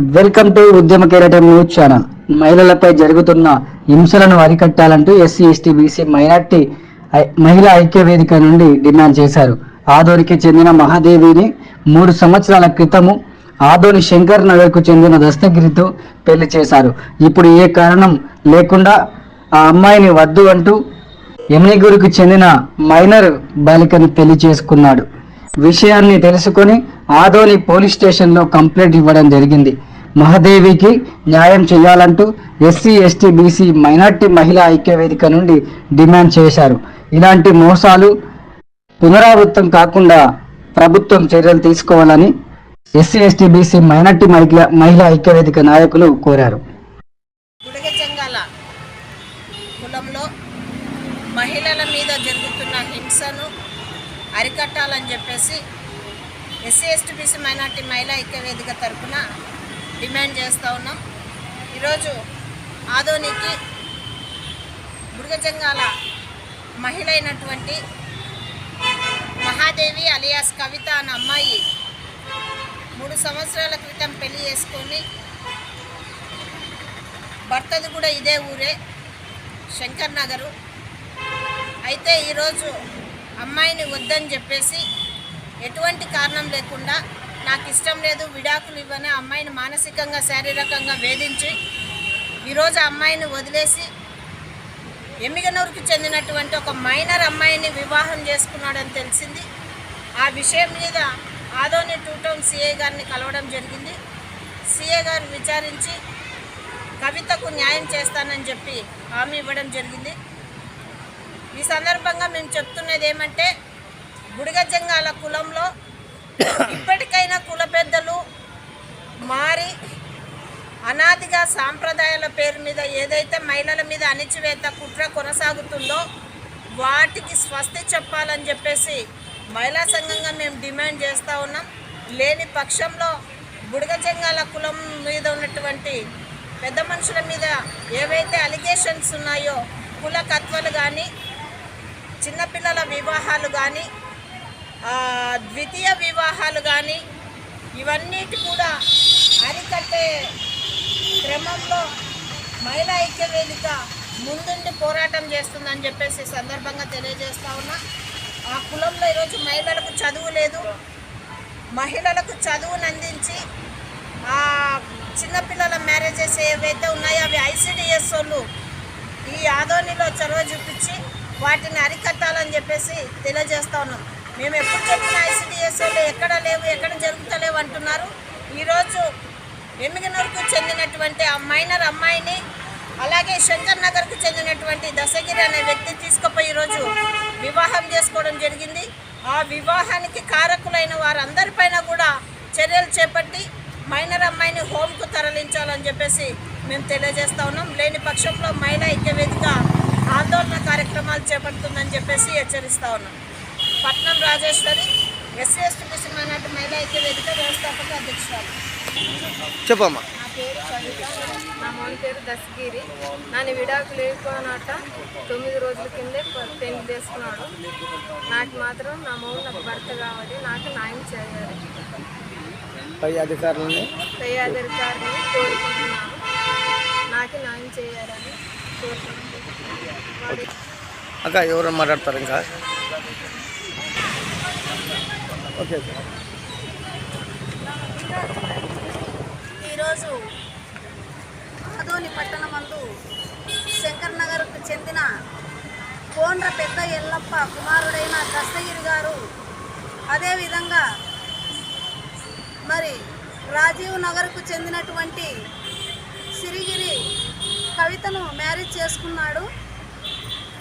Welcome to ఉద్యమ కిరీటం news channel. మహిళలపై జరుగుతున్న హింసలను అరికట్టాలంటూ ఎస్సీ ఎస్టీ బీసీ మైనార్టీ ఐ- మహిళా ఐక్య వేదిక నుండి డిమాండ్ చేశారు. ఆదోనికి చెందిన మహాదేవిని మూడు సంవత్సరాల క్రితము ఆదోని శంకర్ నగర్కు చెందిన దస్తగిరితో పెళ్ళి చేశారు. ఇప్పుడు ఏ కారణం లేకుండా ఆ అమ్మాయిని వద్దు అంటూ ఎమ్నిగురికి చెందిన మైనర్ బాలికను పెళ్ళి చేసుకున్నాడు. విషయాన్ని తెలుసుకొని ఆదోని పోలీస్ స్టేషన్లో కంప్లైంట్ ఇవ్వడం జరిగింది. మహాదేవికి న్యాయం చేయాలంటూ ఎస్సీ ఎస్టీ బీసీ మైనార్టీ మహిళా ఐక్య వేదిక నుండి డిమాండ్ చేశారు. ఇలాంటి మోసాలు పునరావృతం కాకుండా ప్రభుత్వం చర్యలు తీసుకోవాలని ఎస్సీ ఎస్టీ బీసీ మైనార్టీ మహిళా మహిళా ఐక్య వేదిక నాయకులు కోరారు గుడిగ జంగాల కులంలో మహిళల మీద జరుగుతున్న హింసను అరికట్టాలని చెప్పేసి ఎస్సీ ఎస్టీ బీసీ మైనార్టీ మహిళా ఐక్య వేదిక తరఫున డిమాండ్ చేస్తూ ఉన్నాం. ఈరోజు ఆదోనికి బుడగజంగాల మహిళ అయినటువంటి మహాదేవి అలియాస్ కవిత అన్న అమ్మాయి మూడు సంవత్సరాల క్రితం పెళ్ళి చేసుకొని భర్తది కూడా ఇదే ఊరే శంకర్ నగరు. అయితే ఈరోజు అమ్మాయిని వద్దని చెప్పేసి ఎటువంటి కారణం లేకుండా నాకు ఇష్టం లేదు విడాకులు ఇవ్వని ఆ అమ్మాయిని మానసికంగా శారీరకంగా వేధించి ఈరోజు అమ్మాయిని వదిలేసి ఎమ్మిగనూరుకు చెందినటువంటి ఒక మైనర్ అమ్మాయిని వివాహం చేసుకున్నాడని తెలిసింది. ఆ విషయం మీద ఆదోని టూ టౌన్ సిఏ గారిని కలవడం జరిగింది. సిఏ గారు విచారించి కవితకు న్యాయం చేస్తానని చెప్పి హామీ ఇవ్వడం జరిగింది. ఈ సందర్భంగా మేము చెప్తున్నది ఏమంటే బుడిగజంగాల కులంలో ఇప్పటికైనా కుల పెద్దలు మారి అనాదిగా సాంప్రదాయాల పేరు మీద ఏదైతే మహిళల మీద అణిచివేత కుట్ర కొనసాగుతుందో వాటికి స్వస్తి చెప్పాలని చెప్పేసి మహిళా సంఘంగా మేము డిమాండ్ చేస్తూ ఉన్నాం. లేని పక్షంలో బుడగజంగాల కులం మీద ఉన్నటువంటి పెద్ద మనుషుల మీద ఏవైతే అలిగేషన్స్ ఉన్నాయో కుల కత్వలు కానీ చిన్నపిల్లల వివాహాలు కానీ ద్వితీయ వివాహాలు కానీ ఇవన్నిటి కూడా అరికట్టే క్రమంలో మహిళా ఐక్య వేదిక ముందుండి పోరాటం చేస్తుందని చెప్పేసి సందర్భంగా తెలియజేస్తా ఉన్నా. ఆ కులంలో ఈరోజు మహిళలకు చదువు లేదు. మహిళలకు చదువును అందించి ఆ చిన్నపిల్లల మ్యారేజెస్ ఏవైతే ఉన్నాయో అవి ఐసిడిఎస్ వాళ్ళు ఈ ఆదోనిలో చొరవ చూపించి వాటిని అరికట్టాలని చెప్పేసి తెలియజేస్తా ఉన్నాం. మేము ఎప్పుడు చెప్పిన ఐసిడిఎస్ ఎక్కడ లేవు ఎక్కడ జరుగుతలేవు అంటున్నారు. ఈరోజు ఎమ్మిగనూరుకు చెందినటువంటి ఆ మైనర్ అమ్మాయిని అలాగే శంకర్ నగర్కు చెందినటువంటి దశగిరి అనే వ్యక్తి తీసుకుపోయి ఈరోజు వివాహం చేసుకోవడం జరిగింది. ఆ వివాహానికి కారకులైన వారందరిపైన కూడా చర్యలు చేపట్టి మైనర్ అమ్మాయిని హోమ్కు తరలించాలని చెప్పేసి మేము తెలియజేస్తా ఉన్నాం. లేని పక్షంలో మహిళా ఐక్య వేదిక ఆందోళన కార్యక్రమాలు చేపడుతుందని చెప్పేసి హెచ్చరిస్తా ఉన్నాం. Patnam Rajeshwari SC ST BC minority మహిళా ఐక్య వేదిక వ్యవస్థాపక అధ్యక్షురాలు. చెప్పమ్మా. నా పేరు కవిత నా మౌని పేరు దశగిరి. నన్ను విడాకు లేకపోయినట్ట తొమ్మిది రోజుల కిందే పెళ్ళి చేసుకున్నాడు. నాకు మాత్రం నా మౌని నాకు భర్త కావాలి నాకు న్యాయం చేయాలి. పై అధికారులని? పై అధికారిని కోరుకుంటున్నాను. నాకు న్యాయం చేయాలని కోరుకుంటున్నాను. అక్క ఎవరు మాట్లాడతారు ఇంకా? ఓకే. ఈరోజు ఆదోని పట్టణమందు శంకర్ నగర్కు చెందిన కోండ్ర పెద్ద ఎల్లప్ప కుమారుడైన దస్తగిరి గారు అదేవిధంగా మరి రాజీవ్ నగర్కు చెందినటువంటి సిరిగిరి కవితను మ్యారేజ్ చేసుకున్నాడు.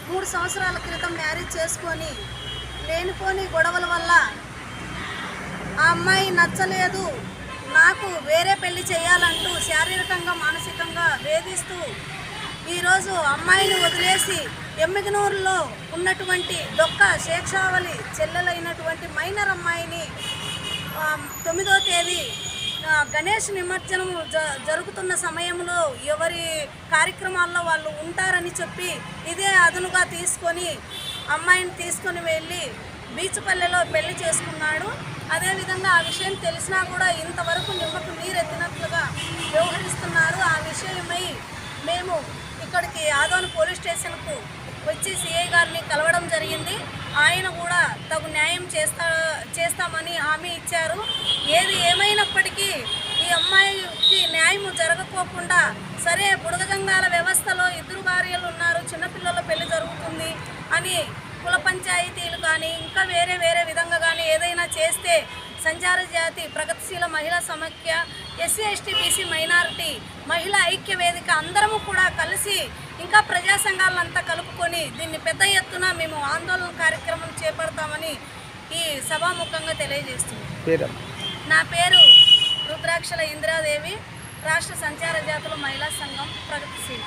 మూడు సంవత్సరాల క్రితం మ్యారేజ్ చేసుకొని లేనిపోని గొడవల వల్ల ఆ అమ్మాయి నచ్చలేదు. నాకు వేరే పెళ్ళి చేయాలంటూ శారీరకంగా మానసికంగా వేధిస్తూ ఈరోజు అమ్మాయిని వదిలేసి ఎమ్మిగనూరులో ఉన్నటువంటి దొక్క శేక్షావళి చెల్లెలైనటువంటి మైనర్ అమ్మాయిని తొమ్మిదో తేదీ గణేష్ నిమజ్జనం జ జరుగుతున్న సమయంలో ఎవరి కార్యక్రమాల్లో వాళ్ళు ఉంటారని చెప్పి ఇదే అదునుగా తీసుకొని అమ్మాయిని తీసుకొని వెళ్ళి బీచ్పల్లెలో పెళ్ళి చేసుకున్నాడు. అదేవిధంగా ఆ విషయం తెలిసినా కూడా ఇంతవరకు నిమ్మకు నీరెత్తినట్లుగా వ్యవహరిస్తున్నారు. ఆ విషయమై మేము ఇక్కడికి ఆదోని పోలీస్ స్టేషన్కు వచ్చి సిఐ గారిని కలవడం జరిగింది. ఆయన కూడా తగు న్యాయం చేస్తా చేస్తామని హామీ ఇచ్చారు. ఏది ఏమైనప్పటికీ ఈ అమ్మాయికి న్యాయం జరగకోకుండా సరే బుడగజంగాల వ్యవస్థలో ఇద్దరు భార్యలు ఉన్నారు చిన్నపిల్లల పెళ్ళి జరుగుతుంది అని కుల పంచాయతీలు కానీ ఇంకా వేరే వేరే విధంగా కానీ ఏదైనా చేస్తే సంచార జాతి ప్రగతిశీల మహిళా సమైక్య ఎస్సీ ఎస్టీ బీసీ మైనారిటీ మహిళా ఐక్య వేదిక అందరము కూడా కలిసి ఇంకా ప్రజా సంఘాలంతా కలుపుకొని దీన్ని పెద్ద ఎత్తున మేము ఆందోళన కార్యక్రమం చేపడతామని ఈ సభాముఖంగా తెలియజేస్తుంది పేరమ్మా నా పేరు రుద్రాక్షల ఇందిరాదేవి రాష్ట్ర సంచార జాతుల మహిళా సంఘం ప్రగతిశీల.